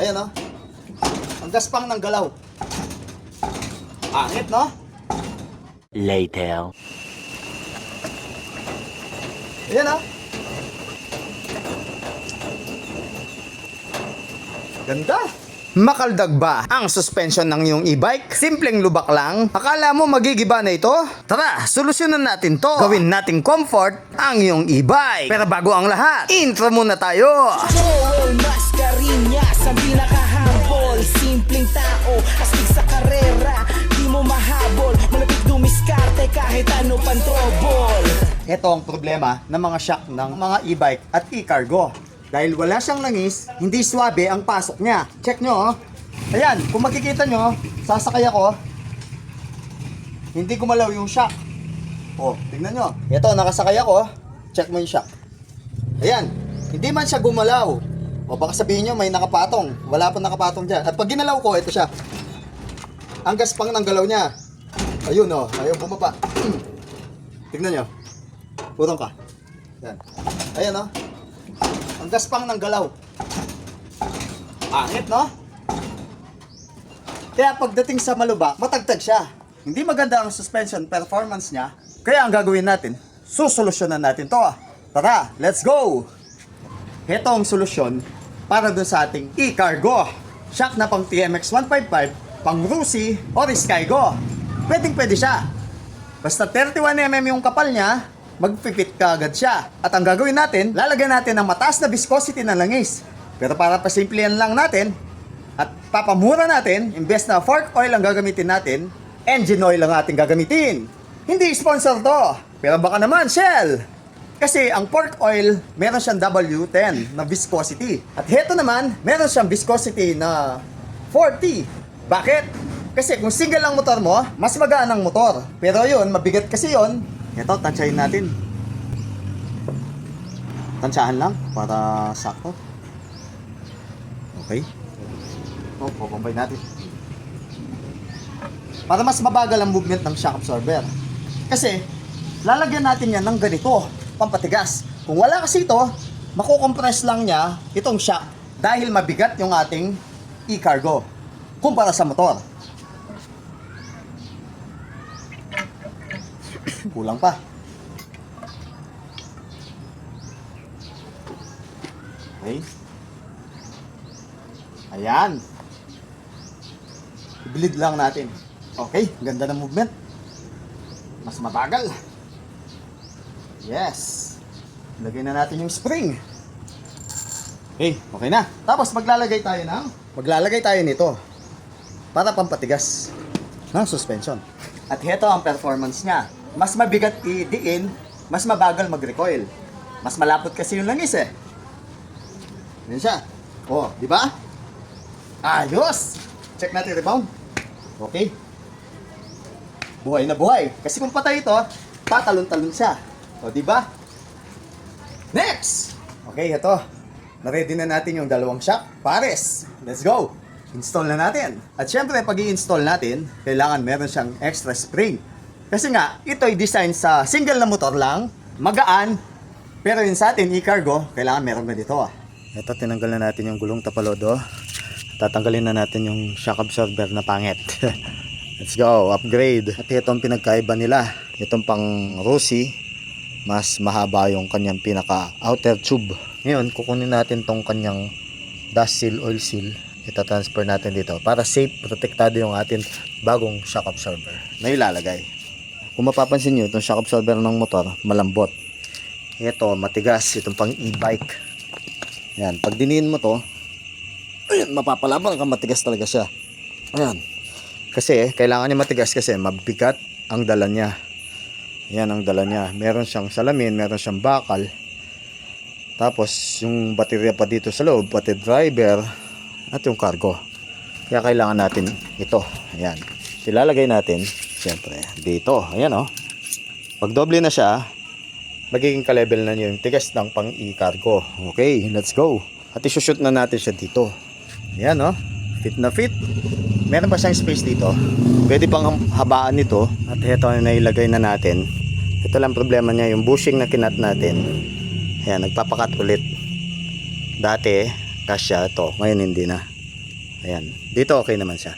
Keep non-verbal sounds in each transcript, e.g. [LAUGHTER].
Ayan o. Ang gaspang ng galaw. Angit, no? Later. Ayan o. Ganda. Makaldag ba ang suspension ng iyong e-bike? Simpleng lubak lang? Akala mo magigiba na ito? Tara, solusyonan natin to. Gawin nating comfort ang iyong e-bike. Pero bago ang lahat, intro muna tayo. Joel Mascarinas Ang pinaka-humble Simpleng tao Astig sa karera Di mo mahabol Malapit dumiskarte Kahit ano pang trouble Ito ang problema ng mga shock ng mga e-bike at e-cargo. Dahil wala siyang langis, hindi swabe ang pasok niya. Check nyo, oh. Ayan, kung makikita nyo, sasakay ako, hindi gumalaw yung shock. Oh, tingnan nyo. Ito, nakasakay ako, check mo yung shock. Ayan, hindi man siya gumalaw. O baka sabihin nyo, may nakapatong. Wala pa nakapatong dyan. At pag ginalaw ko, ito siya. Ang gaspang ng galaw niya. Ayun, oh, ayaw bumaba. [CLEARS THROAT] Tingnan nyo. Putong ka. Yan. Ayan, oh. Ang gaspang ng galaw. Angit, no? Kaya pagdating sa malubak, matagtag siya. Hindi maganda ang suspension performance niya. Kaya ang gagawin natin, susolusyonan natin to. ah. Tara, let's go! Ito ang solusyon para doon sa ating e-cargo. Shock na pang TMX 155, pang Rusi o Skygo. Pwedeng pwede siya. Basta 31mm yung kapal niya, magpipit ka agad siya. At ang gagawin natin, lalagyan natin ng mataas na viscosity ng langis. Pero para pasimplihan lang natin, at papamura natin, imbes na fork oil ang gagamitin natin, engine oil ang ating gagamitin. Hindi sponsor to. Pero baka naman, Shell. Kasi ang pork oil, meron siyang W10 na viscosity. At heto naman, meron siyang viscosity na 40. Bakit? Kasi kung single ang motor mo, mas magaan ang motor. Pero yun, mabigat kasi yun. Ito, tansyahin natin. Tansyahan lang para sakto. Okay. O, kukumbay natin. Para mas mabagal ang movement ng shock absorber. Kasi, lalagyan natin yan ng ganito, pampatigas. Kung wala kasi ito, makukompress lang niya itong shock dahil mabigat yung ating e-cargo kumpara sa motor. Kulang pa. Okay. Ayan. Ibilid lang natin. Okay, ganda ng movement. Mas mabagal. Yes. Lagay na natin yung spring. Okay, okay na. Tapos maglalagay tayo ng maglalagay tayo nito para pampatigas ng suspension. At heto ang performance niya. Mas mabigat i-diin, mas mabagal mag-recoil. Mas malapot kasi yung langis eh. Yan siya. Oh, di ba? Ayos! Check natin rebound. Okay. Buhay na buhay. Kasi kung patay ito, tatalon-talon siya. O, di ba? Next! Okay, ito. Na-ready na natin yung dalawang shock. Pares! Let's go! Install na natin. At syempre, pag i-install natin, kailangan meron siyang extra spring. Kasi nga, ito ay design sa single na motor lang, magaan, pero yun sa atin, e-cargo, kailangan meron ganito ah. Ito, tinanggal na natin yung gulong tapalodo. Tatanggalin na natin yung shock absorber na pangit. [LAUGHS] Let's go, upgrade. At ito ang pinagkaiba nila. Itong pang Rusi, mas mahaba yung kanyang pinaka outer tube. Ngayon, kukunin natin tong kanyang dust seal, oil seal. Ita-transfer natin dito para safe, protektado yung ating bagong shock absorber na ilalagay. Kung mapapansin nyo, itong shock absorber ng motor, malambot. Ito, matigas. Itong pang e-bike. Yan, pag diniin mo to, ayun, mapapalaban ka, matigas talaga siya. Ayan. Kasi, kailangan niya matigas kasi mabigat ang dala niya. Yan ang dala niya. Meron siyang salamin, meron siyang bakal. Tapos, yung baterya pa dito sa loob, pati driver, at yung cargo. Kaya kailangan natin ito. Ayan. Ilalagay natin, siyempre, dito. Ayan. Oh. Pag doble na siya, magiging ka-level na niyo yung tigas ng pang e-cargo. Okay, let's go. At isushoot na natin siya dito. Ayan. Oh. Fit na fit. Meron pa siyang space dito. Pwede pang habaan nito. At ito na nailagay na natin. Ito lang problema niya, yung bushing na kinat natin. Ayan, nagpapakat ulit. Dati, kasya ito. Ngayon hindi na. Ayan. Dito okay naman siya.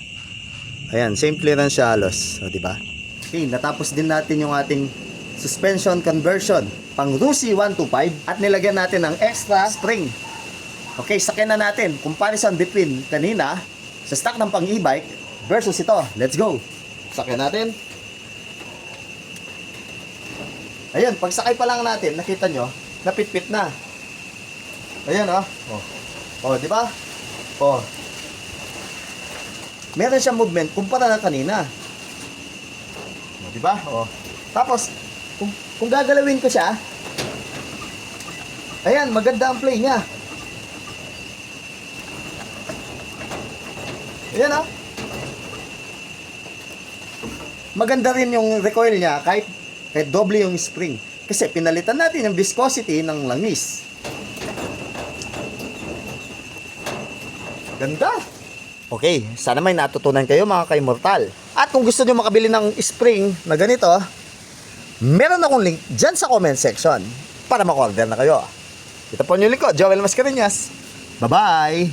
Ayan, same clearance siya halos. O, di ba? Okay, natapos din natin yung ating suspension conversion pang Rusi 125 at nilagyan natin ng extra spring. Okay, sakyan na natin. Comparison between kanina sa stock ng pang e-bike versus ito. Let's go. Sakyan natin. Ayun, pagsakay pa lang natin, nakita nyo, napitpit na. Ayan, oh. Oh, oh di ba? Oh. Meron siyang movement kumpara na kanina. Oh, di ba? Oh. Tapos, kung, kung gagalawin ko siya, ayan, maganda ang play niya. Ayan, oh. Maganda rin yung recoil niya kahit, kahit doble yung spring. Kasi pinalitan natin yung viscosity ng langis. Ganda. Okay, sana may natutunan kayo mga ka-immortal. At kung gusto nyo makabili ng spring na ganito, meron akong link dyan sa comment section para mag-order na kayo. Ito po yung link ko, Joel Mascareñas. Bye-bye!